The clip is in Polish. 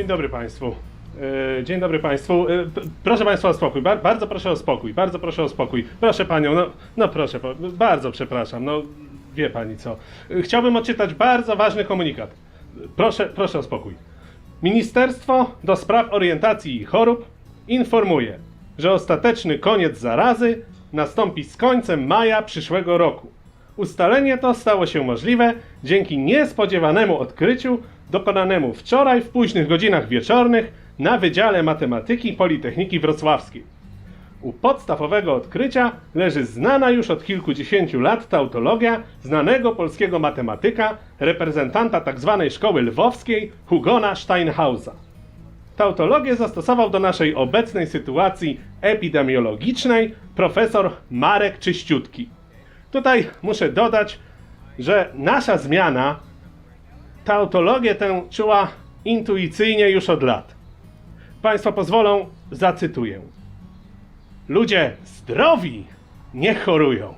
Dzień dobry Państwu. E, Dzień dobry Państwu. E, Proszę Państwa o spokój. Bar- bardzo proszę o spokój. Bardzo proszę o spokój. Proszę Panią, no, no proszę, bardzo przepraszam. No wie Pani co. Chciałbym odczytać bardzo ważny komunikat. Proszę, proszę o spokój. Ministerstwo do spraw orientacji i chorób informuje, że ostateczny koniec zarazy nastąpi z końcem maja przyszłego roku. Ustalenie to stało się możliwe dzięki niespodziewanemu odkryciu dokonanemu wczoraj w późnych godzinach wieczornych na Wydziale Matematyki Politechniki Wrocławskiej. U podstaw owego odkrycia leży znana już od kilkudziesięciu lat tautologia znanego polskiego matematyka, reprezentanta tzw. szkoły lwowskiej Hugona Steinhausa. Tautologię zastosował do naszej obecnej sytuacji epidemiologicznej profesor Marek Czyściutki. Tutaj muszę dodać, że nasza zmiana tautologię tę czuła intuicyjnie już od lat. Państwo pozwolą, zacytuję. Ludzie zdrowi nie chorują.